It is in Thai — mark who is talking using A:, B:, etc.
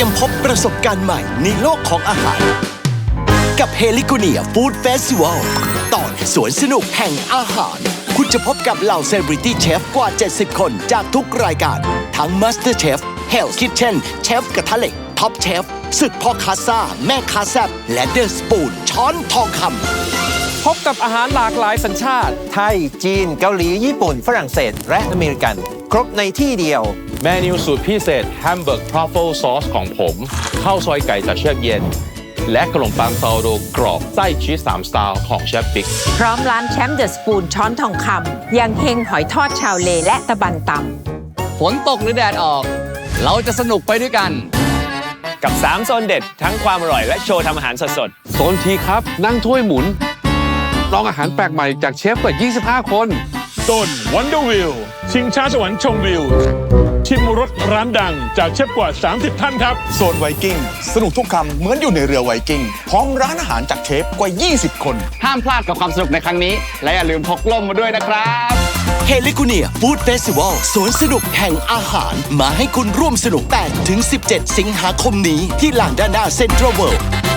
A: รียมพบประสบการณ์ใหม่ในโลกของอาหาร กับเฮลิโกเนียฟู้ดเฟสติวัลตอนสวนสนุกแห่งอาหาร คุณจะพบกับเหล่าเซเลบริตี้เชฟกว่า 70 คนจากทุกรายการ ทั้ง Master Chef Hell's Kitchen เชฟกระทะเหล็กท็อปเชฟศึกพ่อคาซาแม่คาแซบและเดอะสปูนช้อนทองคำ
B: พบกับอาหารหลากหลายสัญชาติ
C: ไทย จีน เกาหลี ญี่ปุ่น ฝรั่งเศส และอเมริกัน ครบในที่เดียว
D: เมนูสูตรพิเศษแฮมเบอร์กทรัฟเฟิลซอสของผมข้าวซอยไก่จากเชฟเย็น และขนมปังซาวโดกรอบไส้ชีสสามสไตล์ของเชฟบิ๊ก
E: พร้อมร้านแชมป์เดอะสปูนช้อนทองคำอย่างเฮงหอยทอดชาวเลและตะบันตำ
F: ฝนตกหรือแดดออก เราจะสนุกไปด้วยกัน
B: กับ 3 โซนเด็ด ทั้งความอร่อยและโชว์ทำอาหารสด
D: โซนทีครับ นั่งถ้วยหมุนลองอาหารแปลกใหม่จากเชฟกว่า 25 คน
G: ต้นวันเดอร์วิวชิงช้าสวรรค์ชมวิว ชิมรสร้านดังจากเชฟกว่า 30 ท่านครับ
H: โซนไวกิ้ง สนุกทุกคำเหมือนอยู่ในเรือไวกิ้ง พร้อมร้านอาหารจากเชฟกว่า 20 คน
F: ห้ามพลาดกับความสนุกในครั้งนี้ และอย่าลืมพกล่มมาด้วยนะครับ
A: เฮลิโกเนียฟู้ดเฟสติวัลสวนสนุกแห่งอาหาร มาให้คุณร่วมสนุก8ถึง17 สิงหาคมนี้ที่ลานด้านหน้าเซ็นทรัลเวิลด์